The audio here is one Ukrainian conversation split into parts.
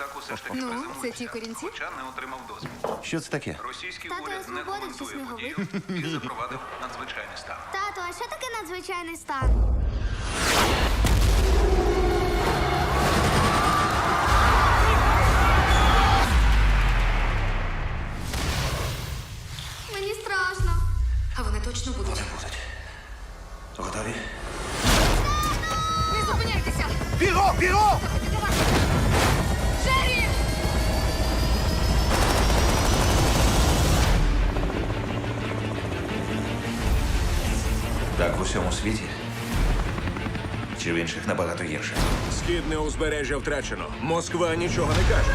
літак усе ж таки Ну, це ті корінці? хоча не отримав дозвіл. Що це таке? Російський Тато, уряд не коментує сніговик. подію і запровадив надзвичайний стан. Тато, а що таке надзвичайний стан? Мені страшно. А вони точно будуть. Будуть. Готові? Не зупиняйтеся! Біго! Біго! Так в усьому світі. Чи в інших набагато гірше? Східне узбережжя втрачено. Москва нічого не каже.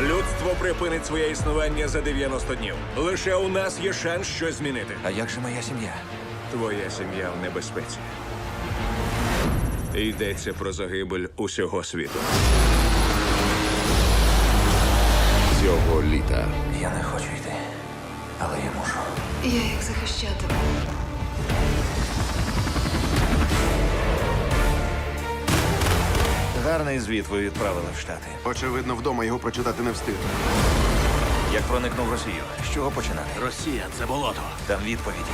Людство припинить своє існування за 90 днів. Лише у нас є шанс щось змінити. А як же моя сім'я? Твоя сім'я в небезпеці. Йдеться про загибель усього світу. Цього літа Я не хочу йти, але я мушу. Я їх захищатиму. Гарний звіт ви відправили в Штати. очевидно вдома його прочитати не встиг. Як проникнув в Росію? З чого починати? Росія це болото. Там відповіді.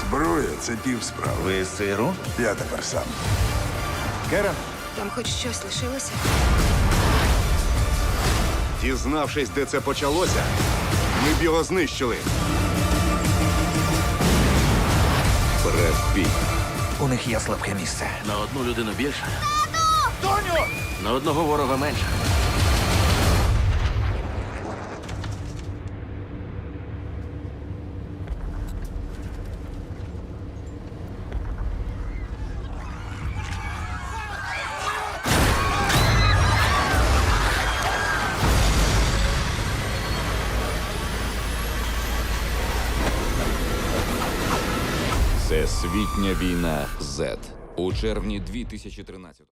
Зброя це пів справи. Ви з ЦРУ? Я тепер сам. Керен? Там хоч щось лишилося? Дізнавшись, де це почалося, ми б його знищили. Бред Піт. У них є слабке місце. На одну людину більше. Доню! На одного ворога менше. Всесвітня війна Z. У червні 2013